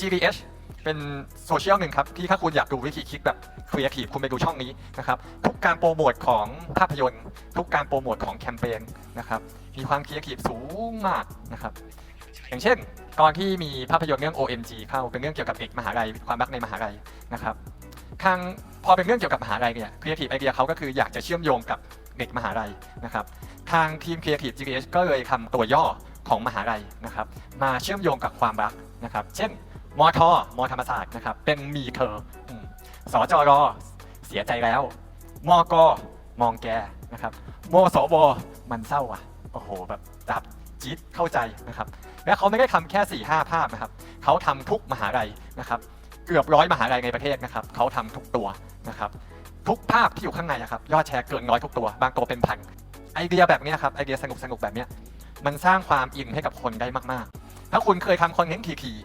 GDH เป็นโซเชียลหนึ่งครับ ที่ถ้าคุณอยากดูวิธีคิดแบบครีเอทีฟคุณไปดูช่องนี้นะครับทุกการโปรโมทของภาพยนตร์ ทุกการโปรโมทของแคมเปญนะครับมีความครีเอทีฟสูงมากนะครับอย่างเช่น ตอนที่มีภาพยนตร์เรื่อง OMG เข้าเป็นเรื่องเกี่ยวกับเด็กมหาลัยความรักในมหาลัยนะครับทางพอเป็นเรื่องเกี่ยวกับมหาลัยเนี่ยครีเอทีฟไอเดียเขาก็คืออยากจะเชื่อมโยงกับเด็กมหาลัยนะครับทางทีม Creative GDH ก็เลยทำตัวย่อของมหาลัยนะครับมาเชื่อมโยงกับความรักนะครับ เช่น มทมธรรมศาสตร์นะครับ เป็นมีเธออืมสจรเสียใจแล้วมกมองแกนะครับมสวมันเศร้าอะโอ้โหแบบจับจี๊ดเข้าใจนะครับ และเขาไม่ได้ทำแค่4ี่ห้าภาพนะครับ เขาทำทุกมหาลัยนะครับ เกือบร้อยมหาลัยในประเทศนะครับ เขาทำทุกตัวนะครับ ทุกภาพที่อยู่ข้างในอะครับ ยอดแชร์เกินร้อยทุกตัว บางตัวเป็นพันไอเดียแบบนี้ครับไอเดียสนุกสนุกแบบนี้มันสร้างความอินให้กับคนได้มากๆ ถ้าคุณเคยทำคอนเทนต์ที